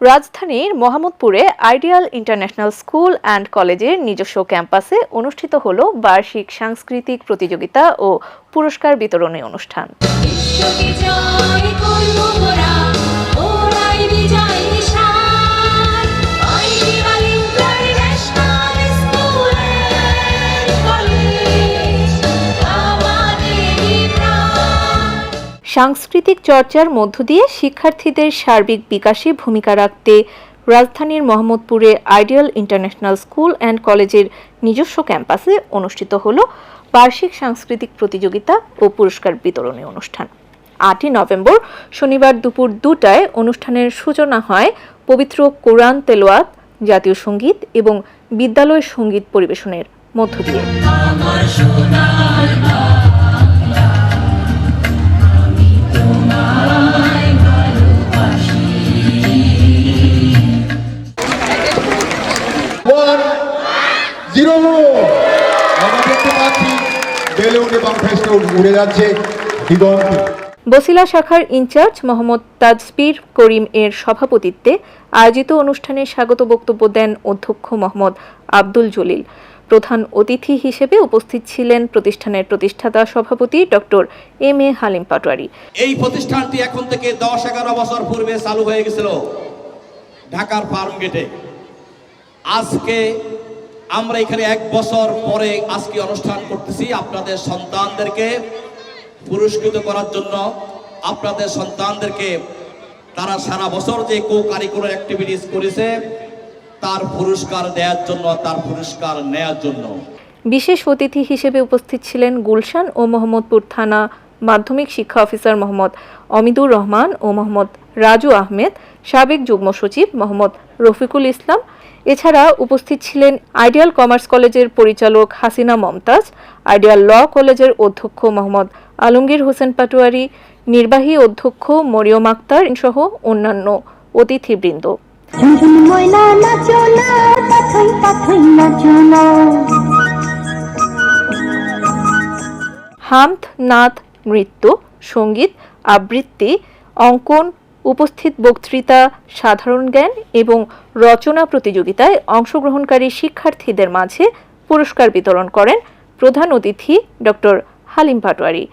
রাজধানীর মোহাম্মদপুরে ideal international school and কলেজের নিজস্ব ক্যাম্পাসে অনুষ্ঠিত হল বার্ষিক সাংস্কৃতিক প্রতিযোগিতা ও পুরস্কার বিতরণী অনুষ্ঠান। সাংস্কৃতিক চর্চার মধ্য দিয়ে শিক্ষার্থীদের সার্বিক বিকাশে ভূমিকা রাখতে রাজধানীর মোহাম্মদপুরে আইডিয়াল ইন্টারন্যাশনাল স্কুল অ্যান্ড কলেজের নিজস্ব ক্যাম্পাসে অনুষ্ঠিত হল বার্ষিক সাংস্কৃতিক প্রতিযোগিতা ও পুরস্কার বিতরণী অনুষ্ঠান। আটই নভেম্বর শনিবার দুপুর দুটায় অনুষ্ঠানের সূচনা হয় পবিত্র কোরআন তেলোয়াত জাতীয় সংগীত এবং বিদ্যালয় সংগীত পরিবেশনের মধ্য দিয়ে। জিরো আমরা দেখতে পাচ্ছি বেলুন এবং ফেস্টুন উড়ে যাচ্ছে দিগন্তে। বসিলা শাখার ইনচার্জ মোহাম্মদ তাজবির করিম এর সভাপতিত্বে আয়োজিত অনুষ্ঠানে স্বাগত বক্তব্য দেন অধ্যক্ষ মোহাম্মদ আব্দুল জলিল। প্রধান অতিথি হিসেবে উপস্থিত ছিলেন প্রতিষ্ঠানের প্রতিষ্ঠাতা সভাপতি doctor M A Halim Patwari. এই প্রতিষ্ঠানটি এখন থেকে দশ এগারো বছর পূর্বে চালু হয়ে গেছিল ঢাকার ফার্ম গেটে। আজকে আমরা এখানে এক বছর পরে আজকে অনুষ্ঠান করতেছি আপনাদের সন্তানদেরকে পুরস্কৃত করার জন্য। আপনাদের সন্তানদেরকে তারা সারা বছর যে কো কারিকুলার অ্যাক্টিভিটিস করেছে, তার পুরস্কার দেওয়ার জন্য, তার পুরস্কার নেয়ার জন্য। বিশেষ অতিথি হিসেবে উপস্থিত ছিলেন গুলশান ও মোহাম্মদপুর থানা মাধ্যমিক শিক্ষা অফিসার মোহাম্মদ অমিদুর রহমান ও মোহাম্মদ রাজু আহমেদ, সাবেক যুগ্ম সচিব মোহাম্মদ রফিকুল ইসলাম। এছাড়া উপস্থিত ছিলেন আইডিয়াল কমার্স কলেজের পরিচালক হাসিনা মমতাজ, আইডিয়াল ল কলেজের অধ্যক্ষ মোহাম্মদ আলমগীর হোসেন পাটোয়ারি, নির্বাহী অধ্যক্ষ মরিয়ম আক্তার সহ অন্যান্য অতিথিবৃন্দ। হামথ, নাথ নৃত্য সংগীত, আবৃত্তি, অঙ্কন, উপস্থিত বক্তৃতা, সাধারণ জ্ঞান এবং রচনা প্রতিযোগিতায় অংশগ্রহণকারী শিক্ষার্থীদের মাঝে পুরস্কার বিতরণ করেন প্রধান অতিথি ডক্টর হালিম পাটোয়ারি।